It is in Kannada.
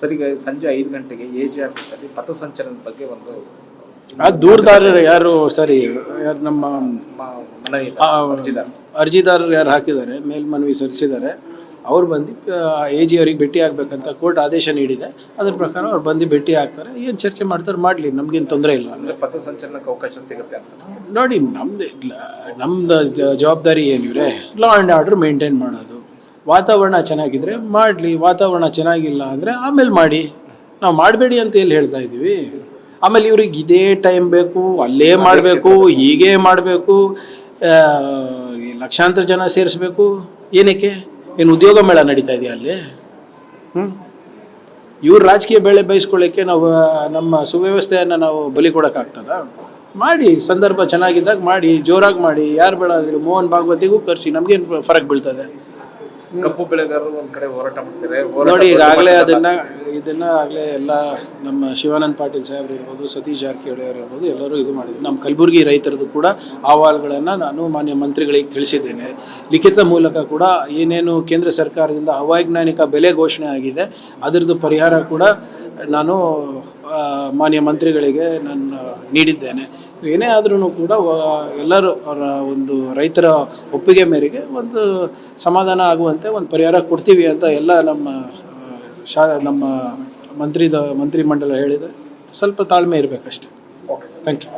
ಸರ್ ಈಗ ಸಂಜೆ ಐದು ಗಂಟೆಗೆ ಎ ಜಿ ಆಫೀಸಲ್ಲಿ ಪಥಸಂಚಲನದ ಬಗ್ಗೆ ಒಂದು ಆ ದೂರದಾರರು ಯಾರು ಸರಿ ಯಾರು ನಮ್ಮ ಮನವಿ ಅರ್ಜಿದಾರ. ಅರ್ಜಿದಾರರು ಯಾರು ಹಾಕಿದ್ದಾರೆ ಮೇಲ್ಮನವಿ ಸಲ್ಲಿಸಿದ್ದಾರೆ ಅವ್ರು ಬಂದು ಎ ಜಿ ಅವ್ರಿಗೆ ಭೇಟಿ ಆಗಬೇಕಂತ ಕೋರ್ಟ್ ಆದೇಶ ನೀಡಿದೆ. ಅದ್ರ ಪ್ರಕಾರ ಅವ್ರು ಬಂದು ಭೇಟಿ ಆಗ್ತಾರೆ. ಏನು ಚರ್ಚೆ ಮಾಡ್ತಾರೆ ಮಾಡಲಿ ನಮ್ಗೇನು ತೊಂದರೆ ಇಲ್ಲ. ಅಂದ್ರೆ ಪಥಸಂಚಲನಕ್ಕೆ ಅವಕಾಶ ಸಿಗುತ್ತೆ ಅಂತ. ನೋಡಿ ನಮ್ದು ಇಲ್ಲ ನಮ್ದು ಜವಾಬ್ದಾರಿ ಏನಿವ್ರೆ ಲಾ ಆ್ಯಂಡ್ ಆರ್ಡರ್ ಮೇಂಟೈನ್ ಮಾಡೋದು. ವಾತಾವರಣ ಚೆನ್ನಾಗಿದ್ರೆ ಮಾಡಲಿ ವಾತಾವರಣ ಚೆನ್ನಾಗಿಲ್ಲ ಅಂದರೆ ಆಮೇಲೆ ಮಾಡಿ. ನಾವು ಮಾಡಬೇಡಿ ಅಂತ ಎಲ್ಲಿ ಹೇಳ್ತಾ ಇದ್ದೀವಿ. ಆಮೇಲೆ ಇವ್ರಿಗೆ ಇದೇ ಟೈಮ್ ಬೇಕು ಅಲ್ಲೇ ಮಾಡಬೇಕು ಹೀಗೆ ಮಾಡಬೇಕು ಲಕ್ಷಾಂತರ ಜನ ಸೇರಿಸ್ಬೇಕು. ಏನಕ್ಕೆ? ಏನು ಉದ್ಯೋಗ ಮೇಳ ನಡೀತಾ ಇದೆಯಾ ಅಲ್ಲಿ? ಹ್ಞೂ ಇವ್ರ ರಾಜಕೀಯ ಬೆಳೆ ಬಯಸ್ಕೊಳ್ಳೋಕ್ಕೆ ನಾವು ನಮ್ಮ ಸುವ್ಯವಸ್ಥೆಯನ್ನು ನಾವು ಬಲಿ ಕೊಡೋಕ್ಕಾಗ್ತದ? ಮಾಡಿ ಸಂದರ್ಭ ಚೆನ್ನಾಗಿದ್ದಾಗ ಮಾಡಿ ಜೋರಾಗಿ ಮಾಡಿ. ಯಾರು ಬೇಡ ಮೋಹನ್ ಭಾಗವತಿಗೂ ಕರೆಸಿ ನಮಗೇನು ಫರಕ್ ಬೀಳ್ತದೆ? ಕಬ್ಬು ಬೆಳೆಗಾರರು ಒಂದ್ ಕಡೆ ಹೋರಾಟ ಮಾಡ್ತಾರೆ. ನೋಡಿ ಈಗಾಗಲೇ ಅದನ್ನ ಇದನ್ನ ಆಗಲೇ ಎಲ್ಲ ನಮ್ಮ ಶಿವಾನಂದ್ ಪಾಟೀಲ್ ಸಾಹೇಬ್ರು ಇರ್ಬೋದು ಸತೀಶ್ ಜಾರಕಿಹೊಳಿ ಅವರು ಇರ್ಬೋದು ಎಲ್ಲರೂ ಇದು ಮಾಡಿದ್ರು. ನಮ್ಮ ಕಲಬುರಗಿ ರೈತರದ್ದು ಕೂಡ ಅಹವಾಲುಗಳನ್ನು ನಾನು ಮಾನ್ಯ ಮಂತ್ರಿಗಳಿಗೆ ತಿಳಿಸಿದ್ದೇನೆ. ಲಿಖಿತ ಮೂಲಕ ಕೂಡ ಏನೇನು ಕೇಂದ್ರ ಸರ್ಕಾರದಿಂದ ಅವೈಜ್ಞಾನಿಕ ಬೆಲೆ ಘೋಷಣೆ ಆಗಿದೆ ಅದರದ್ದು ಪರಿಹಾರ ಕೂಡ ನಾನು ಮಾನ್ಯ ಮಂತ್ರಿಗಳಿಗೆ ನಾನು ನೀಡಿದ್ದೇನೆ. ಏನೇ ಆದ್ರೂ ಕೂಡ ಎಲ್ಲರೂ ಅವರ ಒಂದು ರೈತರ ಒಪ್ಪಿಗೆ ಮೇರೆಗೆ ಒಂದು ಸಮಾಧಾನ ಆಗುವಂತೆ ಒಂದು ಪರಿಹಾರ ಕೊಡ್ತೀವಿ ಅಂತ ಎಲ್ಲ ನಮ್ಮ ಶಾ ನಮ್ಮ ಮಂತ್ರಿದ ಮಂತ್ರಿಮಂಡಲ ಹೇಳಿದೆ. ಸ್ವಲ್ಪ ತಾಳ್ಮೆ ಇರಬೇಕಷ್ಟೆ. Okay thank you